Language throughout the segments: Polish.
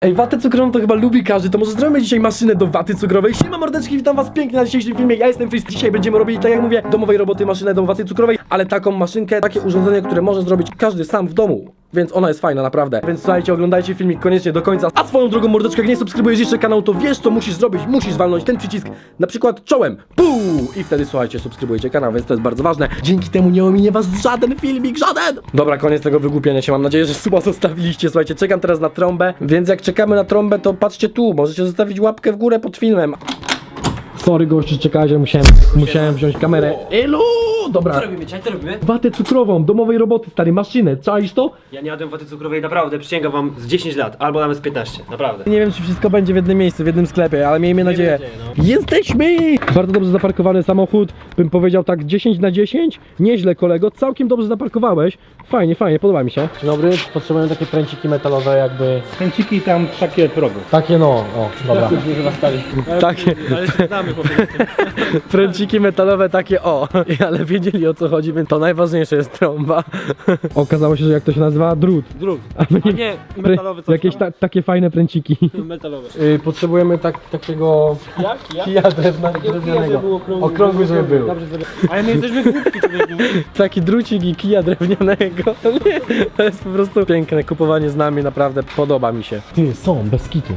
Ej, watę cukrową to chyba lubi każdy, to może zrobimy dzisiaj maszynę do waty cukrowej. Siema mordeczki, witam was pięknie na dzisiejszym filmie, ja jestem Fris. Dzisiaj będziemy robili, tak jak mówię, domowej roboty maszynę do waty cukrowej, ale taką maszynkę, takie urządzenie, które może zrobić każdy sam w domu. Więc ona jest fajna, naprawdę. Więc słuchajcie, oglądajcie filmik koniecznie do końca. A swoją drugą mordeczkę, jak nie subskrybujesz jeszcze kanał, to wiesz co musisz zrobić. Musisz walnąć ten przycisk, na przykład czołem. Puu! I wtedy słuchajcie, subskrybujecie kanał, więc to jest bardzo ważne. Dzięki temu nie ominie was żaden filmik, żaden! Dobra, koniec tego wygłupienia się. Mam nadzieję, że suba zostawiliście. Słuchajcie, czekam teraz na trąbę, więc jak czekamy na trąbę, to patrzcie tu. Możecie zostawić łapkę w górę pod filmem. Sorry gościu, czekajcie, musiałem, musiałem wziąć kamerę. Elu! Dobra. Co robimy dzisiaj? Co robimy? Watę cukrową, domowej roboty, stary, maszynę, czaisz to? Ja nie jadłem waty cukrowej naprawdę, przysięgam wam z 10 lat, albo nawet z 15, naprawdę. Nie wiem, czy wszystko będzie w jednym miejscu, w jednym sklepie, ale miejmy nadzieję. nadzieję, no. Jesteśmy! Bardzo dobrze zaparkowany samochód, bym powiedział tak 10 na 10. Nieźle kolego, całkiem dobrze zaparkowałeś. Fajnie, fajnie, podoba mi się. Dzień dobry, potrzebujemy takie pręciki metalowe jakby... Kręciki tam takie progu. Takie no, o, dobra. Takie Ale znamy po pręciki metalowe takie o, ale wiedzieli o co chodzi, więc to najważniejsze jest trąba. Okazało się, że jak to się nazywa? Drut. Drut. A my A nie, metalowy coś Jakieś ta, takie fajne pręciki. tam. Metalowy. Yy, potrzebujemy tak, takiego Jak? Ja? kija drewna, drewnianego. Okrągły, żeby był. Dobrze. Ale my jesteśmy głupki, człowieku. Taki drucik i kija drewnianego. Nie, to jest po prostu piękne. Kupowanie z nami naprawdę podoba mi się. Ty, są, bez kitu.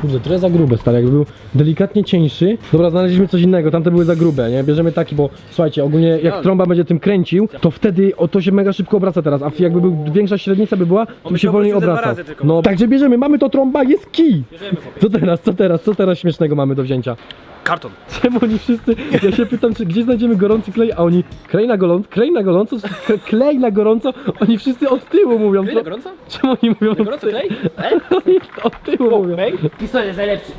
Kurde, trochę za grube, stary, jakby był delikatnie cieńszy. Dobra, znaleźliśmy coś innego, tamte były za grube, nie? Bierzemy taki, bo słuchajcie, ogólnie jak trąba będzie tym kręcił, to wtedy o, to się mega szybko obraca teraz, a jakby był, większa średnica by była, to by się wolniej obracał. No, także bierzemy, mamy to trąba, jest kij! Co teraz, co teraz, co teraz śmiesznego mamy do wzięcia? Karton. Czemu oni wszyscy, ja się pytam, czy gdzie znajdziemy gorący klej, a oni klej na gorąco, klej na gorąco, klej na gorąco, oni wszyscy od tyłu mówią. Klej na gorąco? Czemu oni mówią Na gorąco klej? Oni od tyłu mówią. Pistol jest najlepszy.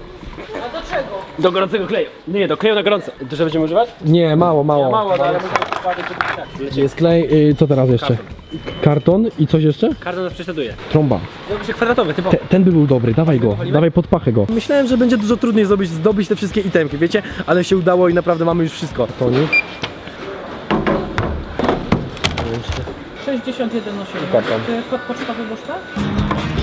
Czego? Do gorącego kleju. Nie, do kleju na gorąco. Dużo będziemy używać? Nie, mało, mało. Mało, no, ale musimy wkładać, żeby tak. Jest klej, y, co teraz jeszcze? Karton i coś jeszcze? Karton nas prześladuje. Trąba. Zrobi się kwadratowy, typowo. Te, ten by był dobry, dawaj go, dawaj pod pachę go. Myślałem, że będzie dużo trudniej zdobyć, zdobyć te wszystkie itemki, wiecie? Ale się udało i naprawdę mamy już wszystko. Tonik. 61,8. Karton. Czy kod pocztowy Bożka?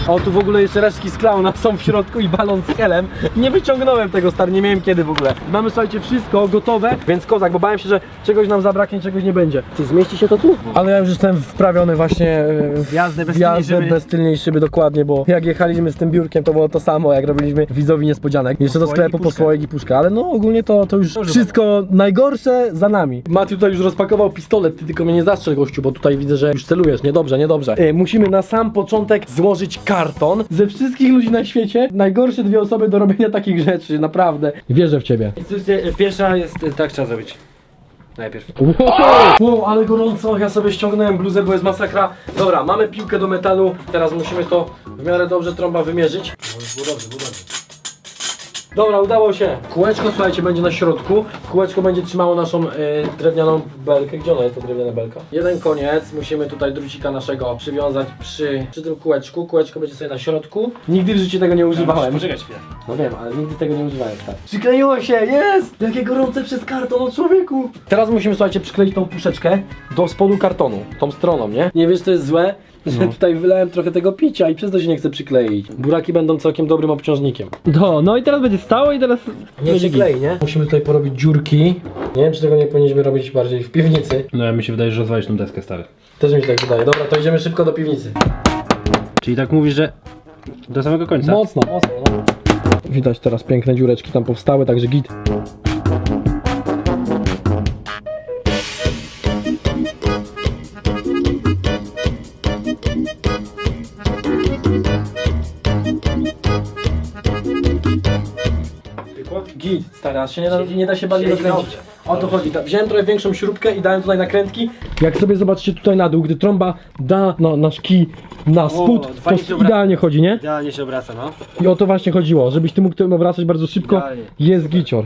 O, tu w ogóle jeszcze resztki z klauna są w środku i balon z helem. Nie wyciągnąłem tego, stary, nie miałem kiedy w ogóle. Mamy, słuchajcie, wszystko gotowe, więc kozak, bo bałem się, że czegoś nam zabraknie, czegoś nie będzie. Ty, zmieści się to tu? Ale ja już jestem wprawiony właśnie e, w Jazdę bez jazdę tylnej szyby. bez tylnej szyby, dokładnie, bo jak jechaliśmy z tym biurkiem, to było to samo, jak robiliśmy widzowi niespodzianek. Jeszcze do sklepu po słoik i puszkę, ale no ogólnie to, to już wszystko najgorsze za nami. Mati tutaj już rozpakował pistolet, ty tylko mnie nie zastrzel gościu, bo tutaj widzę, że już celujesz, niedobrze, niedobrze. E, musimy na sam początek złożyć karton. Ze wszystkich ludzi na świecie, najgorsze dwie osoby do robienia takich rzeczy, naprawdę. Wierzę w ciebie. Instrukcja pierwsza jest, tak trzeba zrobić. Najpierw. Wow, ale gorąco, ja sobie ściągnąłem bluzę, bo jest masakra. Dobra, mamy piłkę do metalu, teraz musimy to w miarę dobrze trąba wymierzyć. Było dobrze, było dobrze. Dobra, udało się. Kółeczko, słuchajcie, będzie na środku. Kółeczko będzie trzymało naszą y, drewnianą belkę. Gdzie ona jest, ta drewniana belka? Jeden koniec. Musimy tutaj drucika naszego przywiązać przy, przy tym kółeczku. Kółeczko będzie sobie na środku. Nigdy w życiu tego nie używałem. Poczekać chwilę. No wiem, ale nigdy tego nie używałem, tak. Przykleiło się, jest! Jakie gorące przez karton od człowieku! Teraz musimy, słuchajcie, przykleić tą puszeczkę do spodu kartonu, tą stroną, nie? Nie wiesz, co jest złe? Że tutaj wylałem trochę tego picia i przez to się nie chce przykleić. Buraki będą całkiem dobrym obciążnikiem. No, no i teraz będzie stało i teraz Nie będzie się klei, nie? Musimy tutaj porobić dziurki. Nie wiem, czy tego nie powinniśmy robić bardziej w piwnicy. No ja mi się wydaje, że rozwalisz tą deskę stary. Też mi się tak wydaje. Dobra, to idziemy szybko do piwnicy. Czyli tak mówisz, że do samego końca? Mocno, mocno, no. Widać teraz piękne dziureczki tam powstały, także git. Git, stary, aż się nie da, nie da się bardziej Siedzi dokręcić. O to chodzi. Ta- Wziąłem trochę większą śrubkę i dałem tutaj nakrętki. Jak sobie zobaczycie tutaj na dół, gdy trąba da no, nasz kij na spód, fajnie to się obraca. idealnie chodzi, nie? Idealnie się obraca, no. I o to właśnie chodziło, żebyś ty mógł tym obracać bardzo szybko. Idealnie. Jest gicior.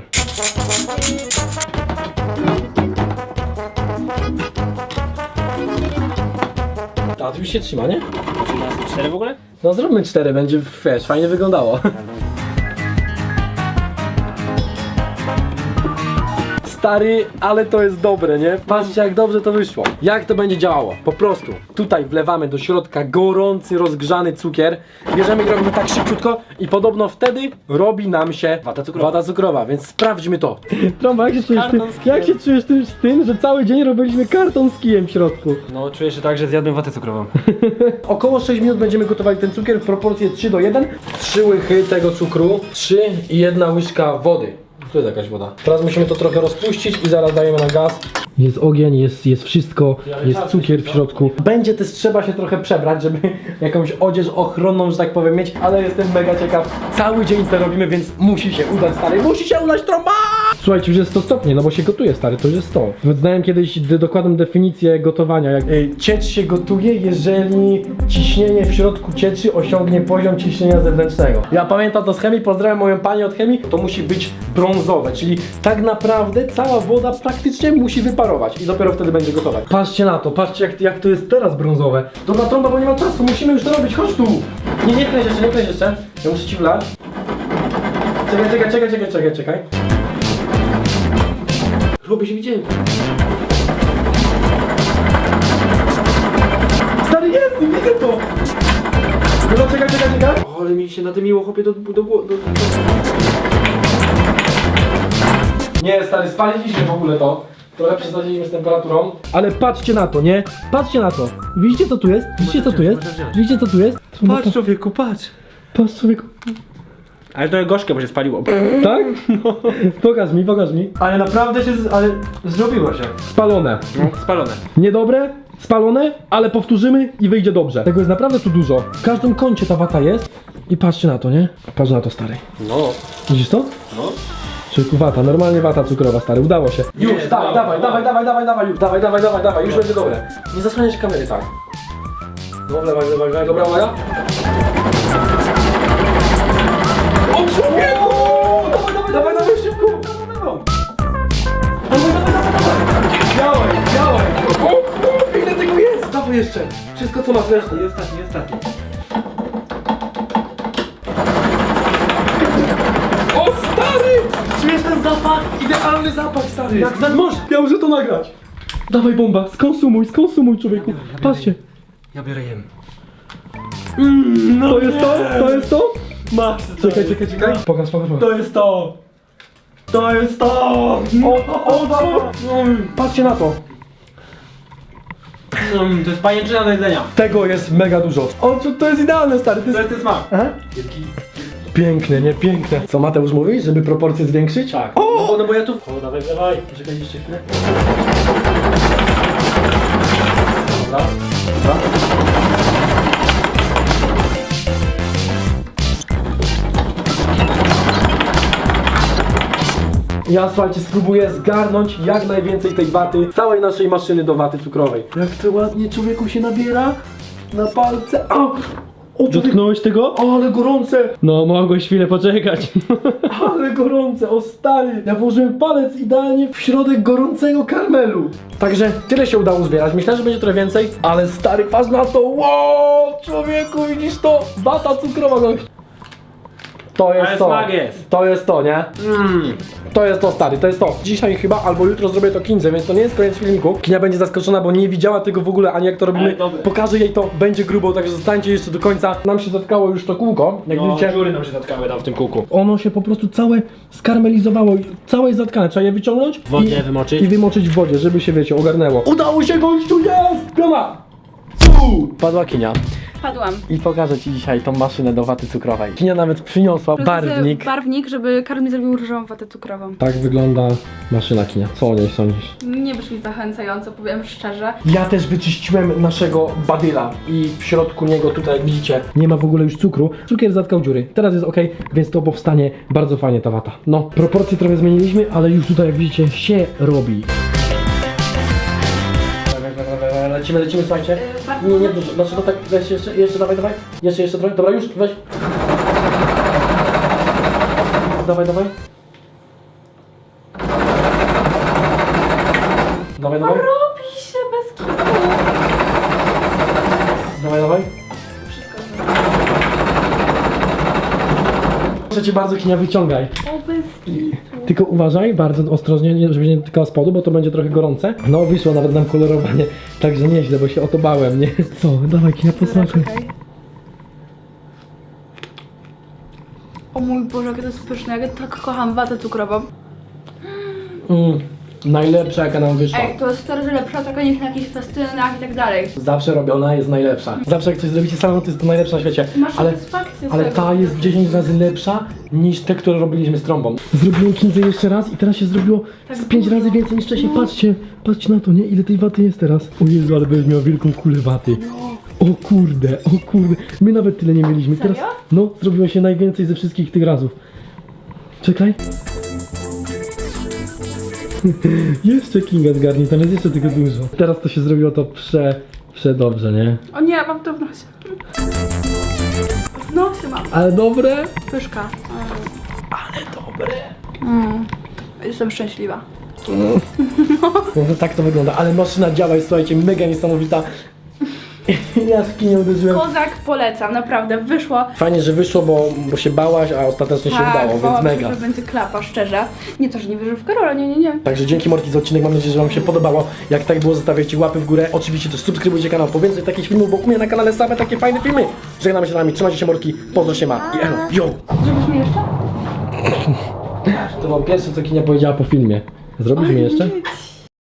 A, tu już się trzyma, nie? Czy nas cztery w ogóle? No zróbmy cztery, będzie, wiesz, fajnie wyglądało. Stary, ale to jest dobre, nie? Patrzcie jak dobrze to wyszło. Jak to będzie działało? Po prostu tutaj wlewamy do środka gorący, rozgrzany cukier, bierzemy i robimy tak szybciutko i podobno wtedy robi nam się Wata cukrowa. Wata cukrowa, więc sprawdźmy to. Trąba, jak się czujesz, tym, jak się czujesz tym, z tym, że cały dzień robiliśmy karton z kijem w środku? No czuję się tak, że zjadłem watę cukrową. Około 6 minut będziemy gotowali ten cukier w proporcji 3 do 1. 3 łychy tego cukru, 3 i jedna łyżka wody. Tu jest jakaś woda. Teraz musimy to trochę rozpuścić i zaraz dajemy na gaz. Jest ogień, jest, jest wszystko, jest cukier w środku. Będzie też trzeba się trochę przebrać, żeby jakąś odzież ochronną, że tak powiem, mieć, ale jestem mega ciekaw. Cały dzień to robimy, więc musi się udać, stary. Musi się udać trąba! Słuchajcie, już jest 100 stopni, no bo się gotuje, stary, to już jest 100. Znałem kiedyś d- dokładną definicję gotowania. Jak y, ciecz się gotuje, jeżeli ciśnienie w środku cieczy osiągnie poziom ciśnienia zewnętrznego. Ja pamiętam to z chemii, pozdrawiam moją panią od chemii. To musi być brązowe, czyli tak naprawdę cała woda praktycznie musi wyparować i dopiero wtedy będzie gotowe. Patrzcie na to, patrzcie jak, jak to jest teraz brązowe. Dobra trąba, bo nie ma czasu, musimy już to robić, chodź tu! Nie, nie kręć jeszcze, nie kręć jeszcze. Ja muszę ci wlać. Czekaj, czekaj, czekaj, czekaj, czekaj, czekaj. Robię się widziałem. Stary jest, widzę to! No czekaj, czekaj, czekaj. O, ale mi się na tym miło chłopie do, do, do, do... Nie, stary, spaliliśmy w ogóle to. Trochę przesadziliśmy z temperaturą. Ale patrzcie na to, nie? Patrzcie na to. Widzicie co tu jest? Widzicie co tu jest? Widzicie co tu jest? Patrz człowieku, patrz. Patrz człowieku. Ale trochę gorzkie, bo się spaliło. Tak? No. Pokaż mi, pokaż mi. Ale naprawdę się, z... ale zrobiło się. Spalone. No, spalone. Niedobre, spalone, ale powtórzymy i wyjdzie dobrze. Tego jest naprawdę tu dużo. W każdym kącie ta wata jest. I patrzcie na to, nie? Patrz na to, stary. No. Widzisz to? No. Czyli wata, normalnie wata cukrowa, stary, udało się. Już, Nie, dawaj, dawaj, dawaj, dawaj, dawaj, dawaj, już, dawaj, dawaj, dawaj, dawaj, już będzie dobre. Nie zasłaniaj się kamery, tak. No, wlewaj, wlewaj, wlewaj, dobra, uwaga. Dawaj, dawaj, dawaj, szybko! Dawaj, dawaj, dawaj, dawaj! Działaj, działaj! O, ile tego jest? Dawaj jeszcze! Wszystko, co masz resztę. Jest taki, jest taki. O stary! Czujesz ten zapach? Idealny zapach, stary! Jak ten mąż! Ja muszę to nagrać! Dawaj bomba, skonsumuj, skonsumuj człowieku! Patrzcie! Ja biorę jem. to jest to? To jest to? Max, Czekaj, czekaj, czekaj! Pokaż, pokaż, pokaż. To jest to. To jest to. O, o, o? Patrzcie na to! Mm, to jest pajęczyna do jedzenia. Tego jest mega dużo. O, to- to jest idealne, stary! To To jest... jest ten smak. Aha. Piękne, nie? Piękne. Co Mateusz mówi? Żeby proporcje zwiększyć? Tak. No bo, no bo ja tu... O, dawaj, dawaj. Czekaj jeszcze chwilę. Dobra, dobra. Ja słuchajcie, spróbuję zgarnąć jak najwięcej tej waty, całej naszej maszyny do waty cukrowej. Jak to ładnie człowieku się nabiera na palce. O! O, człowiek- Dotknąłeś tego? o, ale gorące! No, mogłeś chwilę poczekać. Ale gorące, o stary! Ja włożyłem palec idealnie w środek gorącego karmelu. Także tyle się udało zbierać. Myślałem, że będzie trochę więcej, ale stary, patrz na to! Wow! Człowieku, widzisz to? Bata cukrowa gość. To jest to. To jest to, nie? Mm. To jest to, stary, to jest to. Dzisiaj chyba albo jutro zrobię to Kinze, więc to nie jest koniec filmiku. Kinia będzie zaskoczona, bo nie widziała tego w ogóle, ani jak to robimy. Ale dobre. Pokażę jej to, będzie grubo, także zostańcie jeszcze do końca. Nam się zatkało już to kółko, jak No, widzicie. dziury nam się zatkały tam w tym kółku. Ono się po prostu całe skarmelizowało, całe jest zatkane, trzeba je wyciągnąć Wodzie i, wymoczyć. i wymoczyć w wodzie, żeby się wiecie, ogarnęło. Udało się gościu, jest! Piona! Fu! Padła kinia Padłam. i pokażę ci dzisiaj tą maszynę do waty cukrowej. Kinia nawet przyniosła barwnik. Barwnik, żeby Karol mi zrobił różową watę cukrową. Tak wygląda maszyna kinia. Co o niej sądzisz? Nie brzmi zachęcająco, powiem szczerze. Ja też wyczyściłem naszego badyla i w środku niego tutaj, jak widzicie, nie ma w ogóle już cukru. Cukier zatkał dziury. Teraz jest ok, więc to powstanie bardzo fajnie ta wata. No, proporcje trochę zmieniliśmy, ale już tutaj, jak widzicie, się robi. Lecimy, lecimy, słuchajcie. Nie, nie dużo. Znaczy to tak, weź jeszcze, jeszcze, dawaj, dawaj. Jeszcze, jeszcze trochę. Dobra, już, weź. Dawaj, dawaj. Dawaj, dawaj. Proszę cię bardzo, Kinia, wyciągaj. Tylko uważaj, bardzo ostrożnie, nie- żeby nie dotykała spodu, bo to będzie trochę gorące. No, wyszło nawet nam kolorowanie, także nieźle, bo się o to bałem, nie? Co? Dawaj, Kinia, posmakuj. O mój Boże, jakie to jest pyszne. Ja tak kocham watę cukrową. Mm, najlepsza, jaka nam wyszła. Ej, to jest że lepsza taka niż na jakichś festynach i tak dalej. Zawsze robiona jest najlepsza. Zawsze jak coś zrobicie samemu, to jest to najlepsze na świecie. Masz Ale, satysfakcję z ale tego. ta jest 10 razy lepsza niż te, które robiliśmy z trąbą. Zrobiłem kinzę jeszcze raz i teraz się zrobiło Tak z 5 dużo. razy więcej niż wcześniej. Patrzcie, patrzcie na to, nie? Ile tej waty jest teraz. O Jezu, ale będziesz miał wielką kulę waty. O kurde, o kurde. My nawet tyle nie mieliśmy. Serio? Teraz, no, zrobiło się najwięcej ze wszystkich tych razów. Czekaj. jeszcze Kinga zgarnij, tam jest jeszcze tego dużo. Teraz to się zrobiło to prze, prze dobrze, nie? O nie, mam to w nosie. W nosie mam. Ale dobre? Pyszka. Ale dobre. Mm. Jestem szczęśliwa. No tak to wygląda, ale maszyna działa jest, słuchajcie, mega niesamowita. Ja kinie uderzyłem. Kozak polecam, naprawdę. Wyszło. Fajnie, że wyszło, bo, bo się bałaś, a ostatecznie się udało, więc mega. Że będzie klapa, szczerze. Nie to, że nie wierzę w Karola, nie, nie, nie. Także dzięki Morki za odcinek, mam nadzieję, że wam się podobało. Jak tak było, zostawiajcie łapy w górę. Oczywiście też subskrybujcie kanał po więcej takich filmów, bo u mnie na kanale same takie fajne filmy. Żegnamy się z nami, trzymajcie się Morki, pozdro się ma i elo, yo! Zrobisz mi jeszcze? To było pierwsze, co Kinia powiedziała po filmie. Zrobisz mi jeszcze?